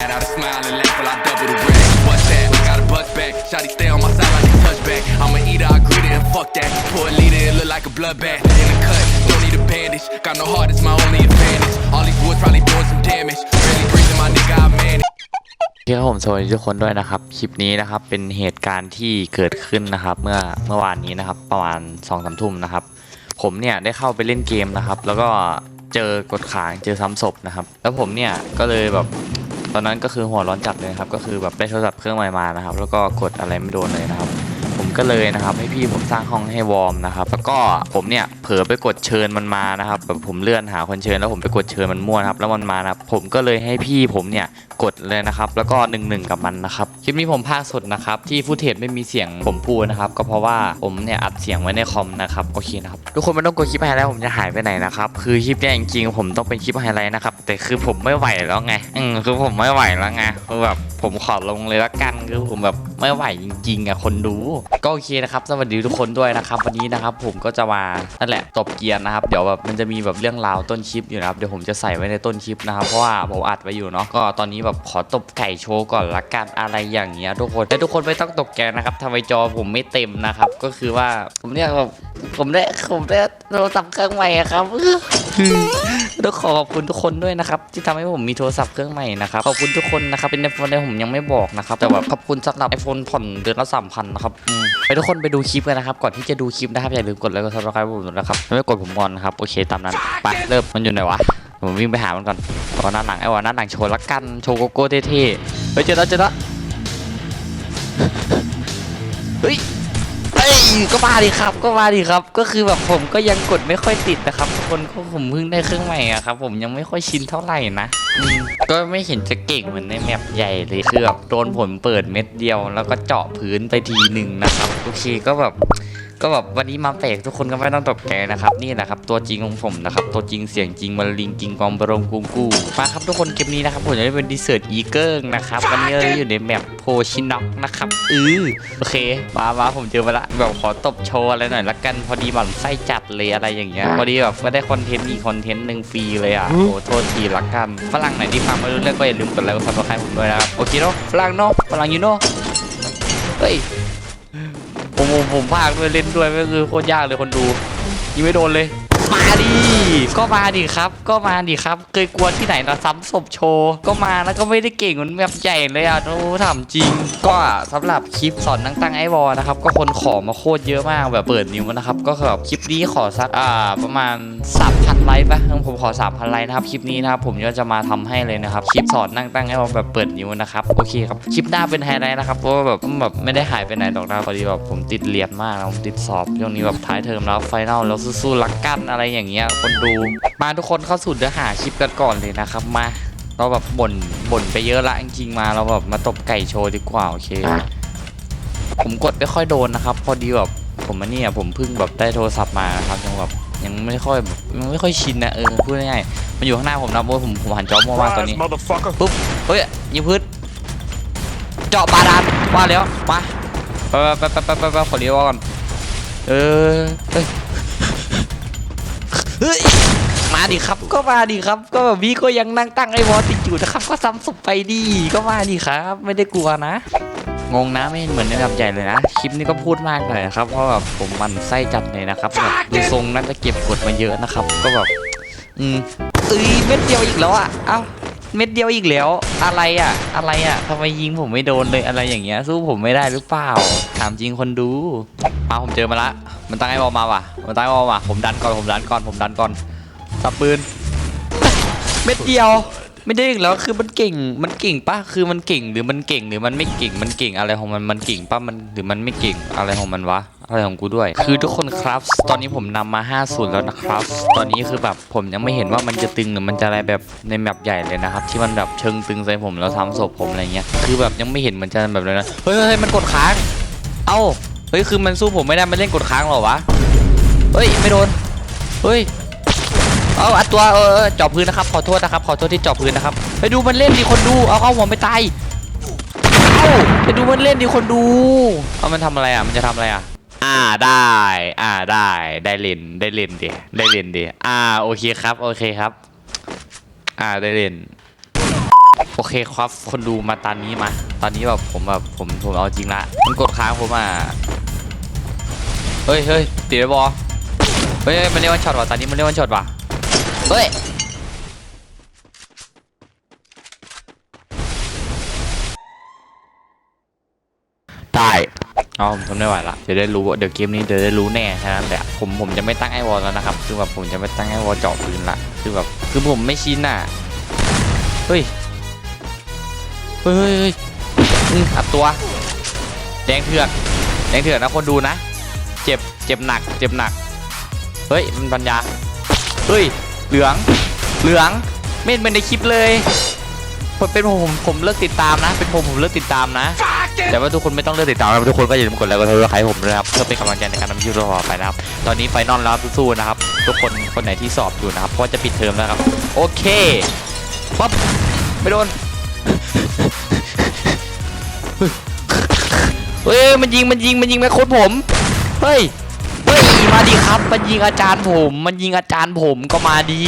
Had out a smile and laugh while I double the bread. What's that? We got a bust back. Shotty stay on my side like a touchback. I'm a eater, I greet it and fuck that. Pour a leader, it look like a bloodbath. In the cut, don't need a bandage. Got no heart, it's my only advantage. All these boys probably doing some damage. Really breathing, my nigga, I manage. ที่ครับผมสวัสดีทุกคนด้วยนะครับ คลิปนี้นะครับเป็นเหตุการณ์ที่เกิดขึ้นนะครับ เมื่อเมื่อวานนี้นะครับ ประมาณ2องสามทุ่มนะครับ ผมเนี่ยได้เข้าไปเล่นเกมนะครับ แล้วก็เจอกดขางเจอซ้ำศพนะครับ แล้วผมเนี่ยก็เลยแบบ ตอนนั้นก็คือหัวร้อนจัดเลยครับ ก็คือแบบได้โทรศัพท์เครื่องใหม่มานะครับ แล้วก็กดอะไรไม่โดนเลยนะครับ ผมก็เลยนะครับ ให้พี่ผมสร้างห้องให้วอร์มนะครับ แล้วก็ผมเนี่ยเผลอไปกดเชิญมันมานะครับแบบผมเลื่อนหาคนเชิญแล้วผมไปกดเชิญมันมั่วนะครับแล้วมันมานะครับผมก็เลยให้พี่ผมเนี่ยกดเลยนะครับแล้วก็หนึ่งหนึ่งกับมันนะครับคลิปนี้ผมพากย์สดนะครับที่ฟุตเทจไม่มีเสียงผมพูดนะครับก็เพราะว่าผมเนี่ยอัดเสียงไว้ในคอมนะครับโอเคนะครับทุกคนไม่ต้องกลัวคลิปไฮไลท์ผมจะหายไปไหนนะครับคือคลิปเนี่ยจริงๆผมต้องเป็นคลิปไฮไลท์นะครับแต่คือผมไม่ไหวแล้วไงอืมคือผมไม่ไหวแล้วไงคือแบบ ผมขอลงเลยละกันคือผมแบบไม่ไหวจริงๆอะคนดู ก็โอเคนะครับสวัสดีทุกคนด้วยนะครับ วันนี้นะครับผมก็จะมานั่นแหละตบเกียร์นะครับ เดี๋ยวแบบมันจะมีแบบเรื่องราวต้นคลิปอยู่นะครับเดี๋ยวผมจะใส่ไว้ในต้นคลิปนะครับเพราะว่าผมอัดไว้อยู่เนาะก็ตอนนี้แบบขอตบไก่โชว์ก่อนละกันอะไรอย่างเงี้ยทุกคนแต่ทุกคนไม่ต้องตกใจนะครับทำไมจอผมไม่เต็มนะครับ ก็คือว่าผมเนี่ยแบบผมได้ผมได้โทรศัพท์เครื่องใหม่ครับ ต้องขอขอบคุณทุกคนด้วยนะครับที่ทำให้ผมมีโทรศัพท์เครื่องใหม่นะครับขอบคุณทุกคนนะครับเป็นไอโฟนอะไรผมยังไม่บอกนะครับแต่แบบขอบคุณสำหรับไอโฟนผ่อนเดือนละสามพันนะครับไปทุกคนไปดูคลิปกันนะครับก่อนที่จะดูคลิปนะครับอย่าลืมกดไลค์กดซับสไครต์ผมนะครับไม่กดผมก่อนนะครับโอเคตามนั้นไปเริ่มมันอยู่ไหนวะผมวิ่งไปหามันก่อนเอาหน้าหลังไอ้วะหน้าหลังโชว์ละกันโชว์โกโก้เท่ๆเฮ้ยเจอแล้วเจอแล้วเฮ้ยเอ้ยก็มาดิครับก็มาดิครับ ก็คือแบบผมก็ยังกดไม่ค่อยติดนะครับ คนก็ผมเพิ่งได้เครื่องใหม่อะครับ ผมยังไม่ค่อยชินเท่าไหร่นะอืมก็ไม่เห็นจะเก่งเหมือนในแมปใหญ่เลยคือแบบโดนผมเปิดเม็ดเดียว แล้วก็เจาะพื้นไปทีหนึ่งนะครับโอเคก็แบบ ก็แบบวันนี้มาแปลกทุกคนก็ไม่ต้องตกใจนะครับ นี่แหละครับ ตัวจริงของผมนะครับ ตัวจริงเสียงจริงมันลิงกิงกองบรมกุงกูมาครับทุกคนเกมนี้นะครับผมจะได้เป็นดีเซอร์ตอีเกิลนะครับวันนี้เราอยู่ในแมปโพชิน็อกนะครับอือโอเคมามาผมเจอมาละแบบขอตบโชว์อะไรหน่อยละกันพอดีหมันไส้จัดเลยอะไรอย่างเงี้ยพอดีแบบก็ได้คอนเทนต์อีกคอนเทนต์หนึ่งฟรีเลยอะโอ้โทษทีละกันฝรั่งไหนที่ฟังไม่รู้เรื่องก็อย่าลืมกดไลค์กดซับสไครต์ผมด้วยนะครับโอเคเนาะฝรั่งเนาะฝรั่งยูโน่เฮ้ย ผมผมผมภาคด้วยเล่นด้วยก็คือโคตรยากเลยคนดูยิงไม่โดนเลย มาดิ ก็มาดิครับ ก็มาดิครับ เคยกลัวที่ไหนนะซ้ำศพโชว์ ก็มาแล้วก็ไม่ได้เก่งเหมือนแบบใหญ่เลยอะโอ้ถามจริง ก็สำหรับคลิปสอนตั้งตั้งไอวอลนะครับ ก็คนขอมาโคตรเยอะมากแบบเปิดนิ้วนะครับ ก็คือแบบคลิปนี้ขอสักอ่าประมาณ3,000ไลค์ปะผมขอ3,000ไลค์นะครับคลิปนี้นะครับผมก็จะมาทำให้เลยนะครับคลิปสอนนั่งตั้งไอวอลแบบเปิดนิ้วนะครับโอเคครับคลิปหน้าเป็นไฮไลท์นะครับเพราะว่าแบบแบบไม่ได้หายไปไหนดอกนะพอดีแบบผมติดเรียนมากนะผมติดสอบช่วงนี้แบบท้ายเทอมแล้วไฟนอลแล้วสู้ๆรักกันอะไรอย่างเงี้ยคนดูมาทุกคนเข้าสู่เนื้อหาคลิปกันก่อนเลยนะครับมาเราแบบบ่นบ่นไปเยอะละจริงๆมาเราแบบมาตบไก่โชว์ดีกว่าโอเค ผมกดไม่ค่อยโดนนะครับ พอดีแบบผมอันนี้อะผมเพิ่งแบบได้โทรศัพท์มานะครับยังแบบยังไม่ค่อยแบบยังไม่ค่อยชินนะเออพูดง่ายๆมันอยู่ข้างหน้าผมนะเพราะว่าผมผมหันจอมั่วมากตอนนี้ motherfucker. ปุ๊บเฮ้ยยิงพืชเจาะบาดาลว่าแล้วมาไปไปไปไปไปไปขอเลี้ยวก่อนเออเฮ้ย เฮ้ยมาดิครับก็มาดิครับ ก็แบบพี่ก็ยังนั่งตั้งไอ้วอลติดอยู่นะครับ ก็ซ้ำศพไปดีก็มาดิครับ ไม่ได้กลัวนะ งงนะไม่เห็นเหมือนในแบบใหญ่เลยนะคลิปนี้ก็พูดมากหน่อยนะครับเพราะแบบผมมันไส้จัดเลยนะครับแบบดูทรงน่าจะเก็บกดมาเยอะนะครับ ก็แบบอืมเอ้ยเม็ดเดียวอีกแล้วอะเอ้า เม็ดเดียวอีกแล้ว อะไรอะ อะไรอะทำไมยิงผมไม่โดนเลยอะไรอย่างเงี้ย สู้ผมไม่ได้หรือเปล่า ถามจริงคนดูมาผมเจอมาละ มันตั้งไอ้บอลมาว่ะ มันตั้งไอ้บอลมาผมดันก่อนผมดันก่อนผมดันก่อนสับปืน เม็ดเดียว ไม่ได้อีกแล้วคือมันเก่งมันเก่งปะคือมันเก่งหรือมันเก่งหรือมันไม่เก่งมันเก่งอะไรของมันมันเก่งปะมันหรือมันไม่เก่งอะไรของมันวะอะไรของกูด้วย คือทุกคนครับ ตอนนี้ผมนำมา5ศูนย์แล้วนะครับ ตอนนี้คือแบบผมยังไม่เห็นว่ามันจะตึงหรือมันจะอะไรแบบในแมปใหญ่เลยนะครับ ที่มันแบบเชิงตึงใส่ผมแล้วทำศพผมอะไรเงี้ยคือแบบยังไม่เห็นมันจะแบบเลยนะเฮ้ยเฮ้ยมันกดค้าง เอ้าเฮ้ยคือมันสู้ผมไม่ได้มันเล่นกดค้างหรอวะเฮ้ยไม่โดนเฮ้ย เอาอัดตัวเออเออเจาะพื้นนะครับขอโทษนะครับขอโทษที่จาะพื้นนะครับ ไปดูมันเล่นดิคนดูเอาเข้าหัวไม่ตายเอ้าไปดูมันเล่นดิคนดูเอามันทำอะไรอะมันจะทำอะไรอะอ่าได้ อ่าได้ได้เล่นได้เล่นดิได้เล่นดิอ่าโอเคครับโอเคครับ อ่าได้เล่นโอเคครับคนดูมาตอนนี้มา ตอนนี้แบบผมแบบผมผมเอาจริงละมันกดค้างผมอะเฮ้ยเฮ้ยตีได้บอเฮ้ยมันเรียกว่าช็อตว่ะตอนนี้มันเรียกว่าช็อตว่ะ เฮ้ย ตายเอาผมทนไม่ไหวละเดี๋ยวได้รู้ว่าเดี๋ยวเกมนี้เดี๋ยวได้รู้แน่แค่นั้นแหละผมผมจะไม่ตั้งไอวอลแล้วนะครับคือแบบผมจะไม่ตั้งไอวอลเจาะปืนละคือแบบคือผมไม่ชินอะเฮ้ยเฮ้ยเฮ้ยเฮ้ยอืมอัดตัว แดงเถื่อนแดงเถื่อนนะคนดูนะ เจ็บเจ็บหนัก เจ็บหนัก เฮ้ยมันปัญญาเฮ้ย เหลือง เหลือง ไม่เห็นเป็นในคลิปเลยผมเป็นผมผมผมเลิกติดตามนะ เป็นผมผมเลิกติดตามนะ แต่ว่าทุกคนไม่ต้องเลิกติดตามนะทุกคนก็อย่าลืมกดไลค์กดซับสไครต์ผมด้วยนะครับเพื่อเป็นกำลังใจในการทำคลิปต่อไปนะครับ ตอนนี้ไฟนอลแล้วสู้ๆนะครับ ทุกคนคนไหนที่สอบอยู่นะครับเพราะว่าจะปิดเทอมแล้วครับ โอเคปั๊บไม่โดนเฮ้ยมันยิงมันยิงมันยิงแม่โคตรผมเฮ้ยเฮ้ย มาดีครับ มันยิงอาจารย์ผม มันยิงอาจารย์ผมก็มาดี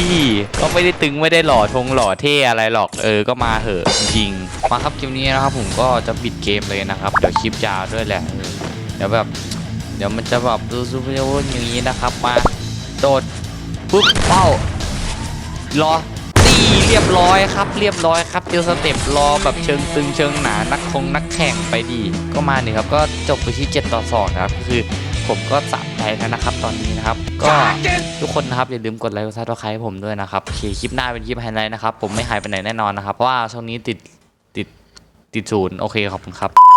ก็ไม่ได้ตึงไม่ได้หล่อทงหล่อเท่อะไรหรอก เออ ก็มาเหอะจริง มาครับคลิปนี้นะครับผมก็จะปิดเกมเลยนะครับ เดี๋ยวคลิปยาวด้วยแหละ เดี๋ยวแบบ เดี๋ยวมันจะแบบดูซูเปอร์โวนอย่างนี้นะครับ มาโดดปุ๊บเป้ารอตีเรียบร้อยครับ เรียบร้อยครับเจอสเต็ปรอแบบเชิงตึงเชิงหนานักคงนักแข่งไปดี ก็มาเนี่ยครับก็จบไปที่ 7 ต่อ2นะครับก็คือ ผมก็สะใจแล้วนะครับ ตอนนี้นะครับ ก็ทุกคนนะครับอย่าลืมกดไลค์กดซับสไครต์ผมด้วยนะครับโอเคคลิปหน้าเป็นคลิปไฮไลท์นะครับ ผมไม่หายไปไหนแน่นอนนะครับ เพราะว่าช่วงนี้ติดติดติดศูนย์โอเคขอบคุณครับ